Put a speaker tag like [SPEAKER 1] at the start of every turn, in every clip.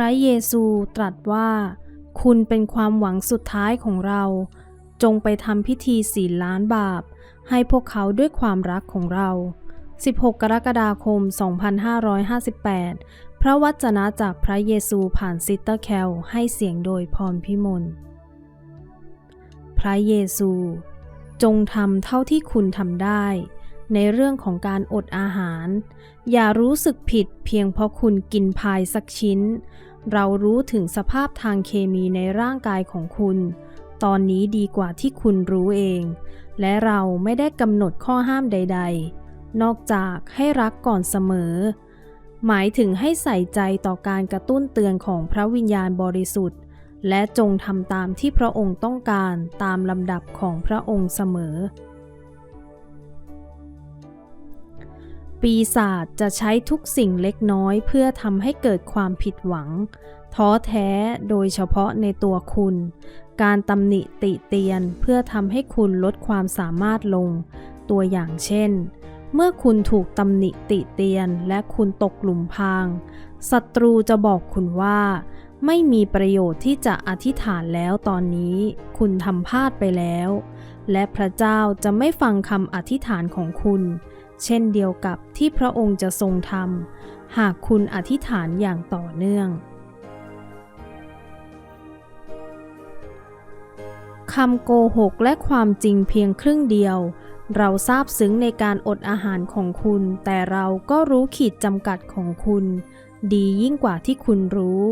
[SPEAKER 1] พระเยซูตรัสว่า คุณเป็นความหวังสุดท้ายของเรา จงไปทำพิธีศีลล้านบาป ให้พวกเขาด้วยความรักของเรา 16 กรกฎาคม 2558 พระวจนะจากพระเยซูผ่านซิสเตอร์แคลให้เสียงโดยพรพิมล พระเยซู จงทำเท่าที่คุณทำได้ ในเรื่องของการอดอาหาร อย่ารู้สึกผิดเพียงเพราะคุณกินพายสักชิ้น เรารู้ถึงสภาพทางเคมีในร่างกายของคุณ ตอนนี้ดีกว่าที่คุณรู้เอง และเราไม่ได้กำหนดข้อห้ามใด ๆ นอกจากให้รักก่อนเสมอ หมายถึงให้ใส่ใจต่อการกระตุ้นเตือนของพระวิญญาณบริสุทธิ์ และจงทำตามที่พระองค์ต้องการตามลำดับของพระองค์เสมอ ปีศาจจะใช้ทุกสิ่งเล็กน้อยเพื่อทำให้เกิดความผิดหวัง ท้อแท้โดยเฉพาะในตัวคุณ การตำหนิติเตียนเพื่อทำให้คุณลดความสามารถลง ตัวอย่างเช่น เมื่อคุณถูกตำหนิติเตียนและคุณตกหลุมพรางศัตรูจะบอกคุณว่า ไม่มีประโยชน์ที่จะอธิษฐานแล้วตอนนี้ คุณทำพลาดไปแล้ว และพระเจ้าจะไม่ฟังคำอธิษฐานของคุณเเช่นเดียวกับที่พระองค์จะทรงทำหากคุณอธิษฐานอย่างต่อเนื่องคำโกหกและความจริงเพียงครึ่งเดียว เราทราบซึ้งในการอดอาหารของคุณ แต่เราก็รู้ขีดจำกัดของคุณ ดียิ่งกว่าที่คุณรู้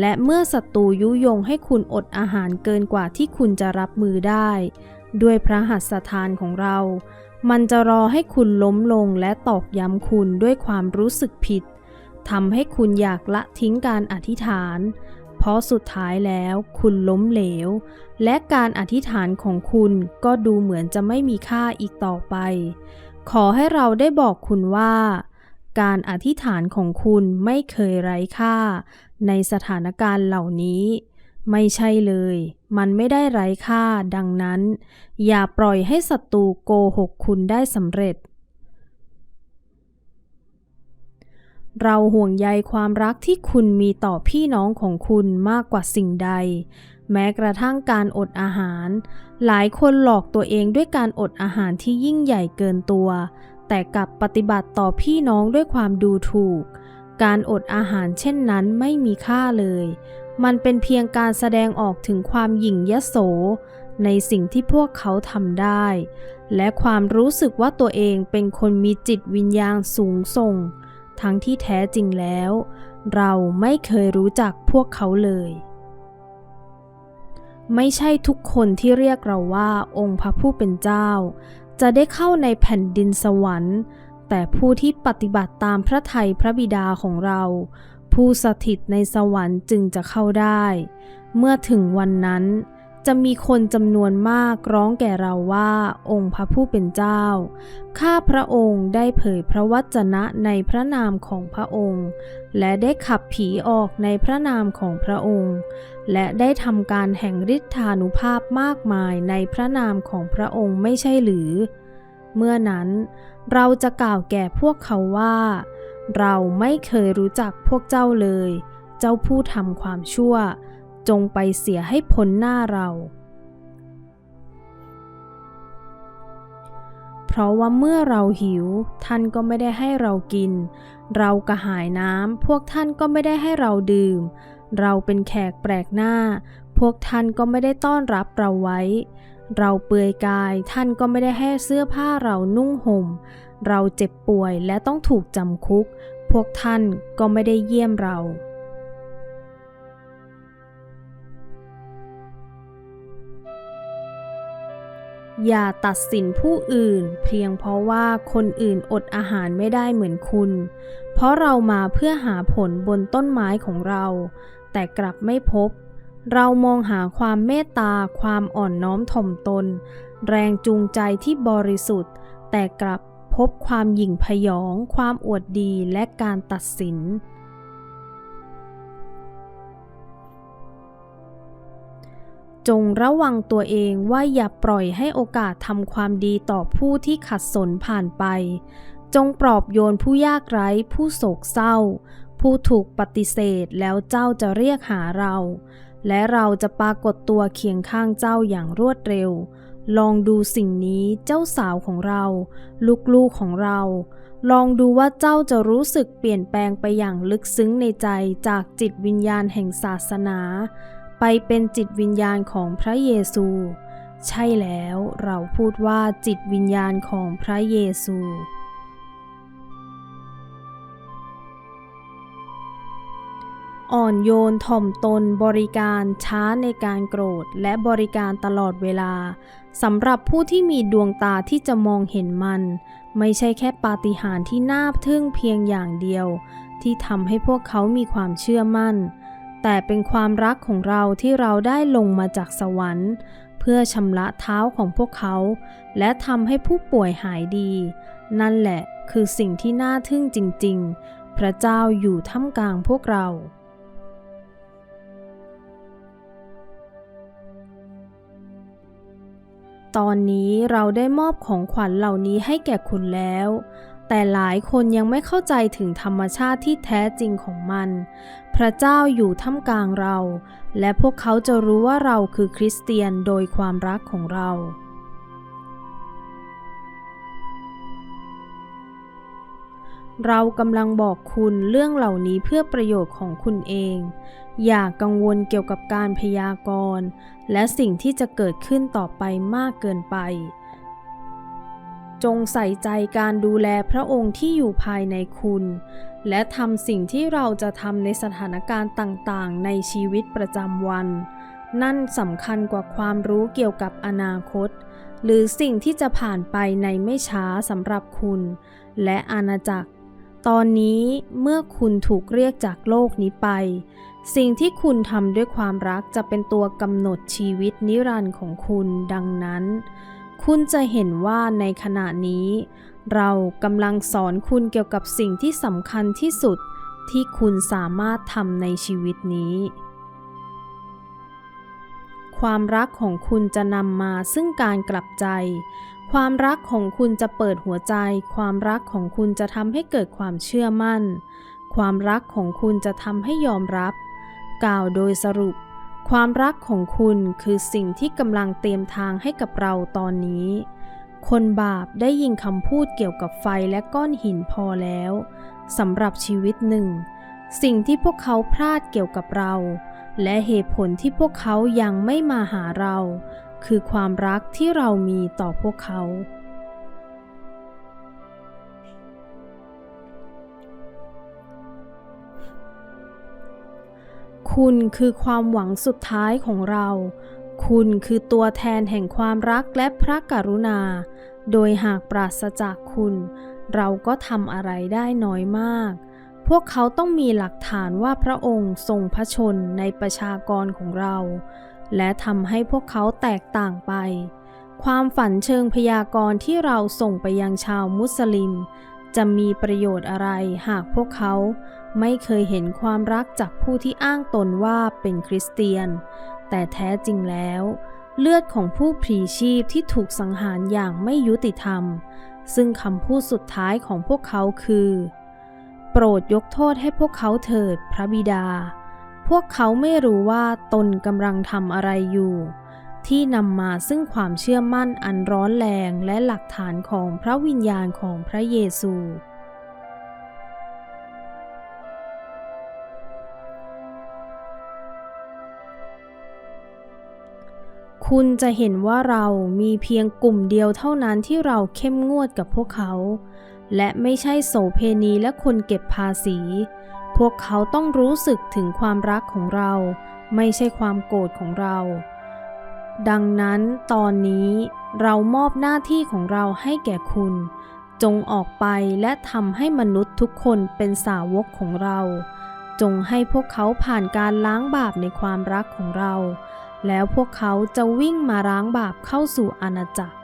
[SPEAKER 1] และเมื่อศัตรูยุยงให้คุณอดอาหารเกินกว่าที่คุณจะรับมือได้ ด้วยพระหัตถ์ทานของเรา มันจะรอให้คุณล้มลงและตอกย้ำคุณด้วยความรู้สึกผิดทำให้คุณอยากละทิ้งการอธิษฐาน เพราะสุดท้ายแล้วคุณล้มเหลว และการอธิษฐานของคุณก็ดูเหมือนจะไม่มีค่าอีกต่อไป ขอให้เราได้บอกคุณว่า การอธิษฐานของคุณไม่เคยไร้ค่า ในสถานการณ์เหล่านี้ ไม่ใช่เลย มันไม่ได้ไร้ค่า ดังนั้น อย่าปล่อยให้ศัตรูโกหกคุณได้สำเร็จ เราห่วงใยความรักที่คุณมีต่อพี่น้องของคุณมากกว่าสิ่งใด แม้กระทั่งการอดอาหาร หลายคนหลอกตัวเองด้วยการอดอาหารที่ยิ่งใหญ่เกินตัว แต่กลับปฏิบัติต่อพี่น้องด้วยความดูถูก การอดอาหารเช่นนั้นไม่มีค่าเลย มันเป็นเพียงการแสดงออกถึงความหยิ่งยโส ในสิ่งที่พวกเขาทำได้ และความรู้สึกว่าตัวเองเป็นคนมีจิตวิญญาณสูงส่ง ทั้งที่แท้จริงแล้ว เราไม่เคยรู้จักพวกเขาเลย ไม่ใช่ทุกคนที่เรียกเราว่าองค์พระผู้เป็นเจ้า จะได้เข้าในแผ่นดินสวรรค์ แต่ผู้ที่ปฏิบัติตามพระทัยพระบิดาของเรา ผู้สถิตในสวรรค์จึงจะเข้าได้ เมื่อถึงวันนั้นจะมีคนจำนวนมากร้องแก่เราว่าองค์พระผู้เป็นเจ้า ข้าพระองค์ได้เผยพระวจนะในพระนามของพระองค์ และได้ขับผีออกในพระนามของพระองค์ และได้ทำการแห่งฤทธานุภาพมากมายในพระนามของพระองค์ไม่ใช่หรือ เมื่อนั้นเราจะกล่าวแก่พวกเขาว่า เราไม่เคยรู้จักพวกเจ้าเลย เจ้าผู้ทำความชั่ว จงไปเสียให้พ้นหน้าเรา เพราะว่าเมื่อเราหิว ท่านก็ไม่ได้ให้เรากิน เรากระหายน้ำพวกท่านก็ไม่ได้ให้เราดื่ม เราเป็นแขกแปลกหน้า พวกท่านก็ไม่ได้ต้อนรับเราไว้ เราเปลือยกายท่านก็ไม่ได้ให้เสื้อผ้าเรานุ่งห่ม เราเจ็บป่วยและต้องถูกจำคุก พวกท่านก็ไม่ได้เยี่ยมเรา อย่าตัดสินผู้อื่น เพียงเพราะว่าคนอื่นอดอาหารไม่ได้เหมือนคุณ เพราะเรามาเพื่อหาผลบนต้นไม้ของเรา แต่กลับไม่พบ เรามองหาความเมตตา ความอ่อนน้อมถ่อมตน แรงจูงใจที่บริสุทธิ์ แต่กลับพบความหยิ่งพยอง ความอวดดีและการตัดสิน จงระวังตัวเองว่าอย่าปล่อยให้โอกาสทำความดีต่อผู้ที่ขัดสนผ่านไป จงปลอบโยนผู้ยากไร้ ผู้โศกเศร้า ผู้ถูกปฏิเสธแล้วเจ้าจะเรียกหาเรา และเราจะปรากฏตัวเคียงข้างเจ้าอย่างรวดเร็ว ลองดูสิ่งนี้เจ้าสาวของเรา ลูกๆของเรา ลองดูว่าเจ้าจะรู้สึกเปลี่ยนแปลงไปอย่างลึกซึ้งในใจจากจิตวิญญาณแห่งศาสนา ไปเป็นจิตวิญญาณของพระเยซู ใช่แล้วเราพูดว่าจิตวิญญาณของพระเยซู อ่อนโยนถ่อมตนบริการช้าในการโกรธ และบริการตลอดเวลาสำหรับผู้ที่มีดวงตาที่จะมองเห็นมัน ไม่ใช่แค่ปาฏิหาริย์ที่น่าทึ่งเพียงอย่างเดียว ที่ทำให้พวกเขามีความเชื่อมั่น แต่เป็นความรักของเราที่เราได้ลงมาจากสวรรค์ เพื่อชำระเท้าของพวกเขา และทำให้ผู้ป่วยหายดี นั่นแหละคือสิ่งที่น่าทึ่งจริง ๆ พระเจ้าอยู่ท่ามกลางพวกเรา ตอนนี้เราได้มอบของขวัญเหล่านี้ให้แก่คุณแล้ว แต่หลายคนยังไม่เข้าใจถึงธรรมชาติที่แท้จริงของมัน พระเจ้าอยู่ท่ามกลางเรา และพวกเขาจะรู้ว่าเราคือคริสเตียนโดยความรักของเรา เรากำลังบอกคุณเรื่องเหล่านี้เพื่อประโยชน์ของคุณเอง อย่ากังวลเกี่ยวกับการพยากรณ์และสิ่งที่จะเกิดขึ้นต่อไปมากเกินไป จงใส่ใจการดูแลพระองค์ที่อยู่ภายในคุณ และทำสิ่งที่เราจะทำในสถานการณ์ต่างๆ ในชีวิตประจำวัน นั่นสำคัญกว่าความรู้เกี่ยวกับอนาคต หรือสิ่งที่จะผ่านไปในไม่ช้าสำหรับคุณ และอาณาจักร ตอนนี้เมื่อคุณถูกเรียกจากโลกนี้ไป สิ่งที่คุณทำด้วยความรักจะเป็นตัวกำหนดชีวิตนิรันดร์ของคุณดังนั้น คุณจะเห็นว่าในขณะนี้ เรากำลังสอนคุณเกี่ยวกับสิ่งที่สำคัญที่สุดที่คุณสามารถทำในชีวิตนี้ ความรักของคุณจะนำมาซึ่งการกลับใจ ความรักของคุณจะเปิดหัวใจ ความรักของคุณจะทำให้เกิดความเชื่อมั่น ความรักของคุณจะทำให้ยอมรับ กล่าวโดยสรุป ความรักของคุณคือสิ่งที่กำลังเตรียมทางให้กับเราตอนนี้ คนบาปได้ยินคำพูดเกี่ยวกับไฟและก้อนหินพอแล้วสำหรับชีวิตหนึ่ง สิ่งที่พวกเขาพลาดเกี่ยวกับเรา และเหตุผลที่พวกเขายังไม่มาหาเรา คือความรักที่เรามีต่อพวกเขา คุณคือความหวังสุดท้ายของเรา คุณคือตัวแทนแห่งความรักและพระกรุณา โดยหากปราศจากคุณ เราก็ทำอะไรได้น้อยมาก พวกเขาต้องมีหลักฐานว่าพระองค์ทรงพระชนในประชากรของเรา และทำให้พวกเขาแตกต่างไป ความฝันเชิงพยากรณ์ที่เราส่งไปยังชาวมุสลิม จะมีประโยชน์อะไรหากพวกเขาไม่เคยเห็นความรักจากผู้ที่อ้างตนว่าเป็นคริสเตียน แต่แท้จริงแล้ว เลือดของผู้พลีชีพที่ถูกสังหารอย่างไม่ยุติธรรม ซึ่งคำพูดสุดท้ายของพวกเขาคือ โปรดยกโทษให้พวกเขาเถิดพระบิดา พวกเขาไม่รู้ว่าตนกำลังทำอะไรอยู่ ที่นำมาซึ่งความเชื่อมั่นอันร้อนแรงและหลักฐานของพระวิญญาณของพระเยซู คุณจะเห็นว่าเรามีเพียงกลุ่มเดียวเท่านั้นที่เราเข้มงวดกับพวกเขา และไม่ใช่โสเพณีและคนเก็บภาษี พวกเขาต้องรู้สึกถึงความรักของเรา ไม่ใช่ความโกรธของเรา ดังนั้นตอนนี้เรามอบหน้าที่ของเราให้แก่คุณ จงออกไปและทำให้มนุษย์ทุกคนเป็นสาวกของเรา จงให้พวกเขาผ่านการล้างบาปในความรักของเรา แล้วพวกเขาจะวิ่งมาล้างบาปเข้าสู่อาณาจักร